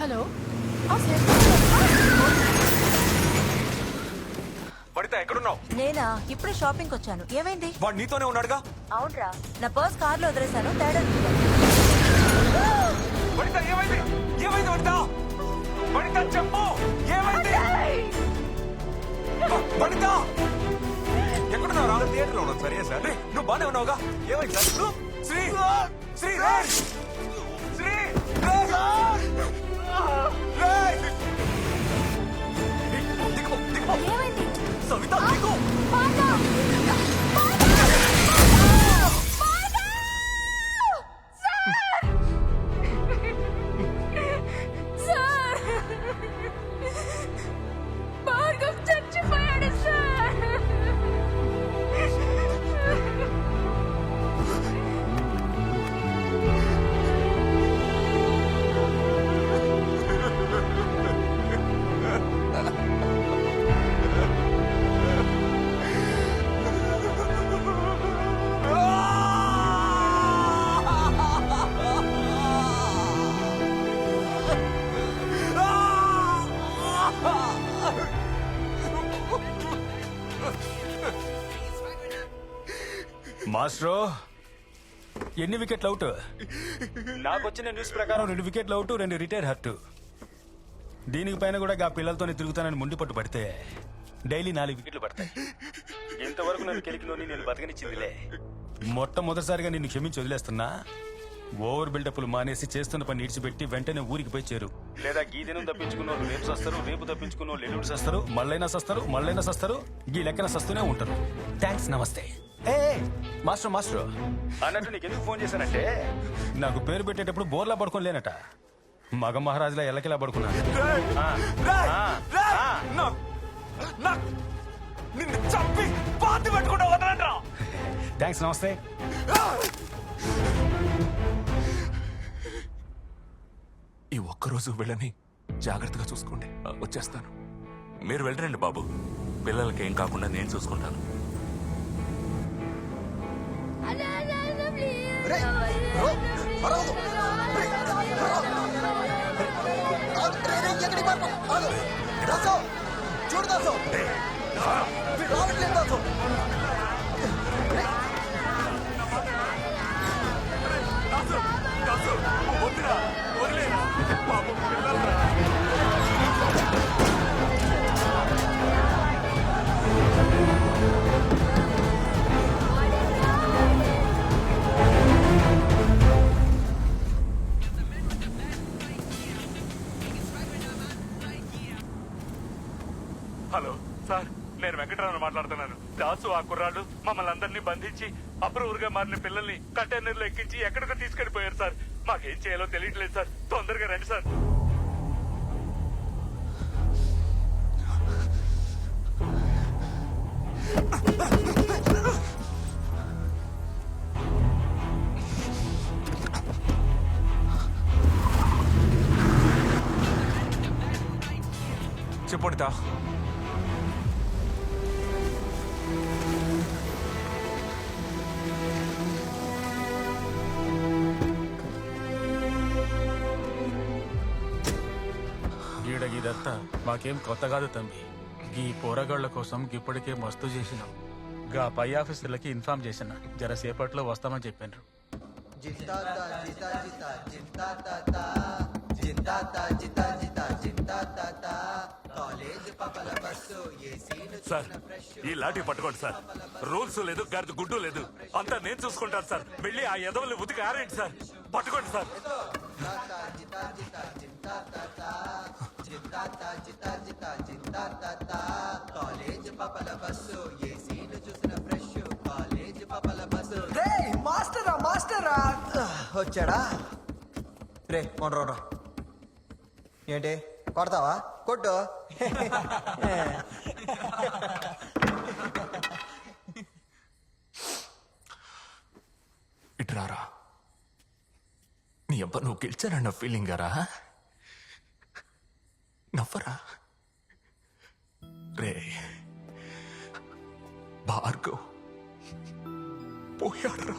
Hello. పడితే ఎక్కడున్నావు? నేనా? ఇప్పుడే షాపింగ్ వచ్చాను. ఏమైంది? వాడు నీతోనే ఉన్నాడుగా? అవునరా. నా పర్స్ కార్లో వదిలేశాను. తేడా వనిత ఏమైంది? ఏమైంది వనిత? వనిత చెప్పు. ఏమైంది? వ- వనిత! ఎక్కడున్నావు రా థియేటర్లో ఉన్నాను సరే. సార్ నువ్వు బానే ఉన్నావుగా? ఏమైంది సార్? శ్రీ! శ్రీ మాస్ట్రో ఎన్ని వికెట్లు అవుట్? నాకు వచ్చిన న్యూస్ ప్రకారం రెండు వికెట్లు అవుట్ రెండు రిటైర్ హర్ట్. దీనికి పైన కూడా గా పిల్లలతోనే తిరుగుతానని ముండి పట్టు పడితే డైలీ నాలుగు వికెట్లు పడతాయి. ఇంతవరకు నన్ను కెలికిలోని నేను బతకనిచ్చిందిలే. మొట్టమొదటిసారిగా నిన్ను క్షమించి వదిలేస్తున్నా. ఓవర్ బిల్డప్లు మానేసి చేస్తున్న పని ఇడిచిపెట్టి వెంటనే ఊరికి పోయి చేరు. లేదా గీ దినం తప్పించుకున్న వాళ్ళు రేపు సస్తారు రేపు తప్పించుకున్న వాళ్ళు ఎల్లుండి సస్తారు మళ్ళైనా సస్తారు మళ్ళైనా సస్తారు గీ లెక్కన సస్తూనే ఉంటారు. థ్యాంక్స్ నమస్తే. ఏ మాస్టర్ మాస్టర్. అన్నట్టు నీకు ఎందుకు ఫోన్ చేశానంటే? నాకు పేరు పెట్టేటప్పుడు బోర్లా పడుకోని లేనట. మగ మహారాజులా ఎల్లకిలా పడుకున్నాను. నిన్ను చంపి పాతి పెట్టుకుంటా వదలంట్రా. థ్యాంక్స్ నమస్తే. రోజు వెళ్ళని జాగ్రత్తగా చూసుకోండి. వచ్చేస్తాను. మీరు వెళ్ళరండి బాబు. పిల్లలకి ఏం కాకుండా నేను చూసుకుంటాను. వద్దురా హలో సార్ నేను వెంకటరావు మాట్లాడుతున్నాను. దాసు ఆ కుర్రాళ్ళు మమ్మల్ని అందరినీ బంధించి అప్రూవర్గా మారిన పిల్లల్ని కంటైనర్లో ఎక్కించి ఎక్కడికో తీసుకెళ్ళిపోయారు సార్. మాకేం చేయాలో తెలియట్లేదు సార్. తొందరగా రండి సార్. చెప్పండి తా. గీదంతా మాకేం కొత్త కాదు తంబి. గీ పోరగాళ్ళ కోసం ఇప్పటికే మస్తు చేసినాం. గా పై ఆఫీసర్లకి ఇన్ఫార్మ్ చేసిన. జర సేపట్లో వస్తామని చెప్పినారు. సార్ ఈ లాఠీ పట్టుకోండి సార్. రూల్స్ లేదు గర్ది గుడ్డు లేదు. అంతా నేను చూసుకుంటాను సార్. వెళ్ళి ఆ ఎదవల్ని ఉతికి ఆరేంటి సార్. పట్టుకోండి సార్. రేయ్ మాస్టరా మాస్టరా? వచ్చాడా? రే మొన్న ఏంటి? కొడతావా? కొట్టు. ఇటురారా నీ అబ్బా నువ్వు గెలిచానన్న ఫీలింగ్ గారా? నవ్వరా? రే భార్గవ్ పోయాడ్రా.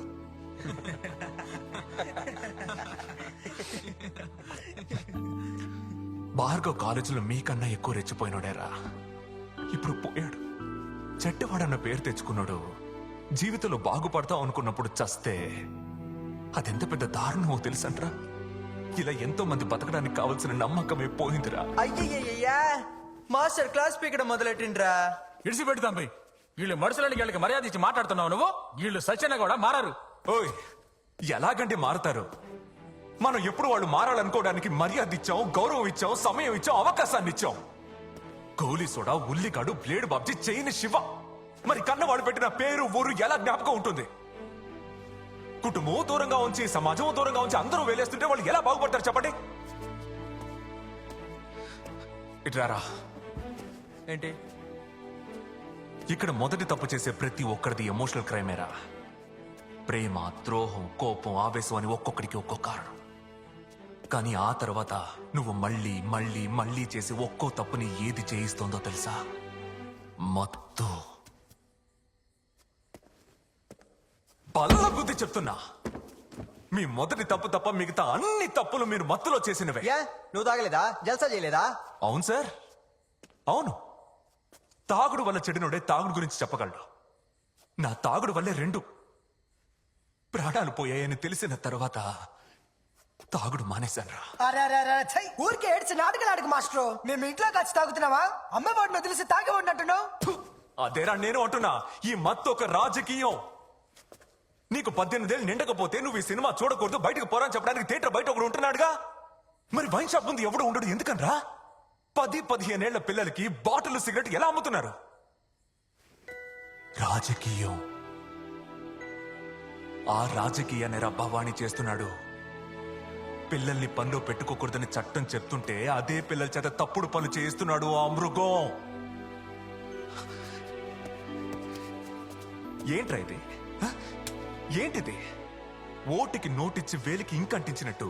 భార్గవ్ కాలేజీలో మీకన్నా ఎక్కువ రెచ్చిపోయినాడేరా. ఇప్పుడు పోయాడు. చెడ్డవాడన్న పేరు తెచ్చుకున్నాడు. జీవితంలో బాగుపడతాం అనుకున్నప్పుడు చస్తే అదెంత పెద్ద దారుణమో తెలుసంట్రా. ఇలా ఎంతో మంది బతకడానికి కావలసిన నమ్మకమే పోయిందిరా. అయ్యయ్యయ్యా మాస్టర్ క్లాస్ పీకడం మొదలెట్టిండ్రా? ఇడిసి తంబి వీళ్ళు మనుషులని వీళ్ళకి మర్యాద ఇచ్చి మాట్లాడుతున్నావు నువ్వు? వీళ్ళు సత్యన కూడా మారారు. ఓయ్ ఎలాగంటే మారతారు? మనం ఎప్పుడు వాళ్ళు మారాలనుకోవడానికి మర్యాద ఇచ్చాం గౌరవం ఇచ్చాం సమయం ఇచ్చాం అవకాశాన్ని ఇచ్చాం. గౌలీ సోడా ఉల్లిగాడు బ్లేడ్ బాబ్జీ చైన్ శివ. మరి కన్నవాడు పెట్టిన పేరు ఊరు ఎలా జ్ఞాపకం ఉంటుంది? కుటుంబం దూరంగా ఉంచి సమాజం దూరంగా ఉంచి అందరూ వేలేస్తుంటే వాళ్ళు ఎలా బాగుపడతారు చెప్పండి? ఇట్రారా ఏంటి? ఇక్కడ మొదటి తప్పు చేసే ప్రతి ఒక్కరిది ఎమోషనల్ క్రైమేరా ప్రేమ ద్రోహం కోపం ఆవేశం అని ఒక్కొక్కడికి ఒక్కో కారణం. కానీ ఆ తర్వాత నువ్వు మళ్ళీ మళ్ళీ మళ్ళీ చేసి ఒక్కో తప్పుని ఏది చేయిస్తోందో తెలుసా? మత్తు. బల్ల బుద్ధి చెప్తున్నా. మీ మొదటి తప్పు తప్ప మిగతా అన్ని తప్పులు మీరు మత్తులో చేసినవే. నువ్వు తాగలేదా? జల్సా చేయలేదా? అవును సార్. అవును. తాగుడు వల్ల చెడినోడే తాగుడు గురించి చెప్పగలడు. నా తాగుడు వల్లే రెండు ప్రాణాలు పోయాయని తెలిసిన తర్వాత తాగుడు మానేశానురా. అరే అరే అరే ఛై, ఊరికే ఏడ్చి నాటకాలు ఆడకు మాస్టర్. మేము ఇంట్లో కలిసి తాగుతున్నావా? వదిలేసి. అదేరా నేను అంటున్నా. ఈ మత్తు ఒక రాజకీయం. నీకు పద్దెనిమిదేళ్ళు నిండకపోతే నువ్వు ఈ సినిమా చూడకూడదు బయటకు పోరని చెప్పడానికి థియేటర్ బయట ఒకడు ఉంటున్నాడుగా? మరి వైన్ షాప్ ముందు ఎవడు ఉండడు ఎందుకనరా? పది పదిహేనేళ్ళ పిల్లలకి బాటిల్ సిగరెట్ ఎలా అమ్ముతున్నారు? రాజకీయం. ఆ రాజకీయాన్ని రా చేస్తున్నాడు. పిల్లల్ని పనిలో పెట్టుకోకూడదని చట్టం చెప్తుంటే అదే పిల్లల చేత తప్పుడు పనులు చేయిస్తున్నాడు ఆ మృగం. ఏంట్రా ఇది? ఏంటిది? ఓటికి నోటిచ్చి వేలికి ఇంకంటించినట్టు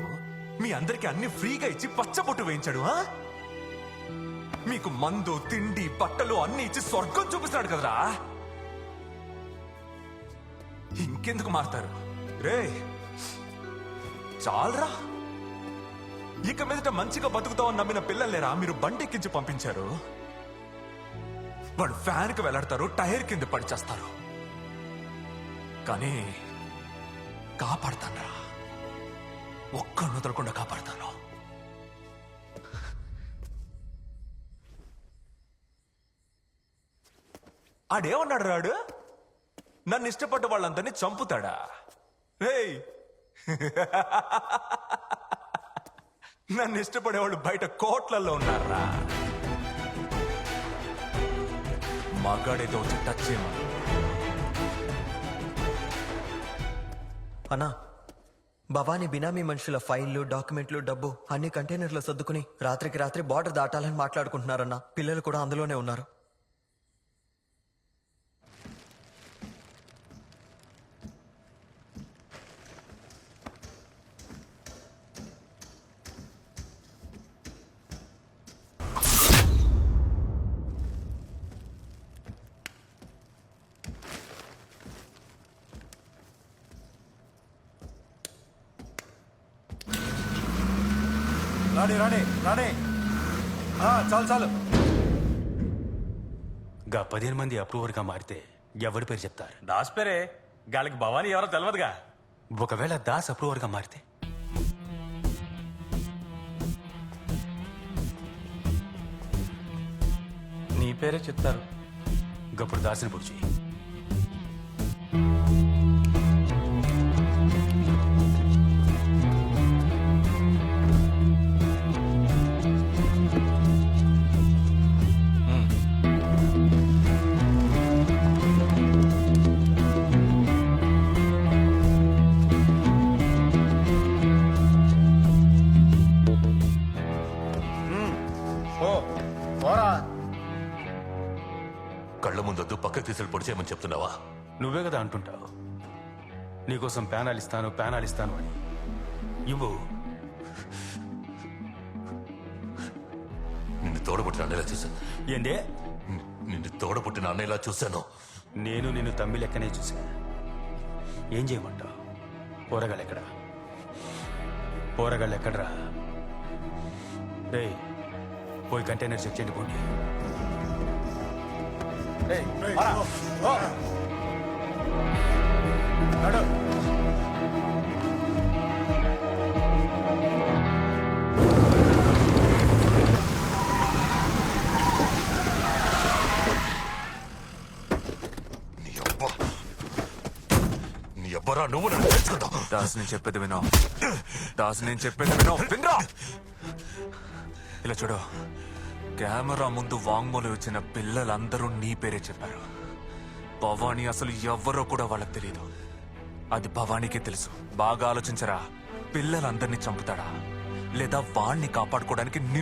మీ అందరికి అన్ని ఫ్రీగా ఇచ్చి పచ్చబొట్టు వేయించాడు మీకు మందు తిండి బట్టలు అన్ని ఇచ్చి స్వర్గం చూపిస్తున్నాడు కదరా? ఇంకెందుకు మారుతారు? రే చాలరా. ఇక మీదట మంచిగా బతుకుతామని నమ్మిన పిల్లలేరా మీరు బండెక్కించి పంపించారు? వాడు ఫ్యాన్కి వెళ్ళాడతారు టైర్ కింద పడి చేస్తారు. కానీ కాపాడతానరా. ఒక్క వదలకుండా కాపాడతాను. ఆడేమన్నాడు రాడు? నన్ను ఇష్టపడ్డ వాళ్ళందరినీ చంపుతాడా? రే నన్ను ఇష్టపడేవాళ్ళు బయట కోట్లలో ఉన్నారా? మగాడేదో వచ్చి టచ్ చేయమని అన్నా భవానీ బినామీ మనుషుల ఫైళ్ళు డాక్యుమెంట్లు డబ్బు అన్ని కంటైనర్లో సర్దుకుని రాత్రికి రాత్రి బార్డర్ దాటాలని మాట్లాడుకుంటున్నారన్నా. పిల్లలు కూడా అందులోనే ఉన్నారు. రాణి రాణి రాణి ఆ, చాలు చాలు. గా పదిహేను మంది అప్రూవర్గా మారితే ఎవరి పేరు చెప్తారు? దాస్ పేరే. గాలికి భవానీ ఎవరో తెలియదుగా ఒకవేళ దాస్ అప్రూవర్గా మారితే? నీ పేరే చెప్తారు. గప్పుడు దాసిని పొడిచి ముందొద్దు పక్కకు తీసుకెళ్ళి పొడి చేయమని చెప్తున్నావా? నువ్వే కదా అంటుంటావు. నీకోసం ప్యానాలు ఇస్తాను ప్యానాలు ఇస్తాను అని. ఇవ్వు. నిన్ను తోడబుట్టిన అన్నయ్యలా చూశాను. ఏందే? నిన్ను తోడబుట్టిన అన్నయ్యలా చూశాను. నేను నిన్ను తమ్మి లెక్కనే చూసా ఏం చేయమంటావు? పోరగాళ్ళు ఎక్కడ? పోరగాళ్ళు ఎక్కడరా? రే పోయి కంటైనర్ చెక్ చేయండి పోండి. అబ్బరా నువ్వు నన్ను తెలుసుకుంటావు దాస్ నేను చెప్పేది వినో. దాస్ నేను చెప్పేది వినో. వినరా? ఇలా చూడు. కెమెరా ముందు వాంగ్మూలి ఇచ్చిన పిల్లలందరూ నీ పేరే చెప్పారు. భవానీ అసలు ఎవ్వరో కూడా వాళ్ళకి తెలియదు అది భవానీకే తెలుసు. బాగా ఆలోచించరా? పిల్లలందరినీ చంపుతాడా? లేదా వాణ్ణి కాపాడుకోవడానికి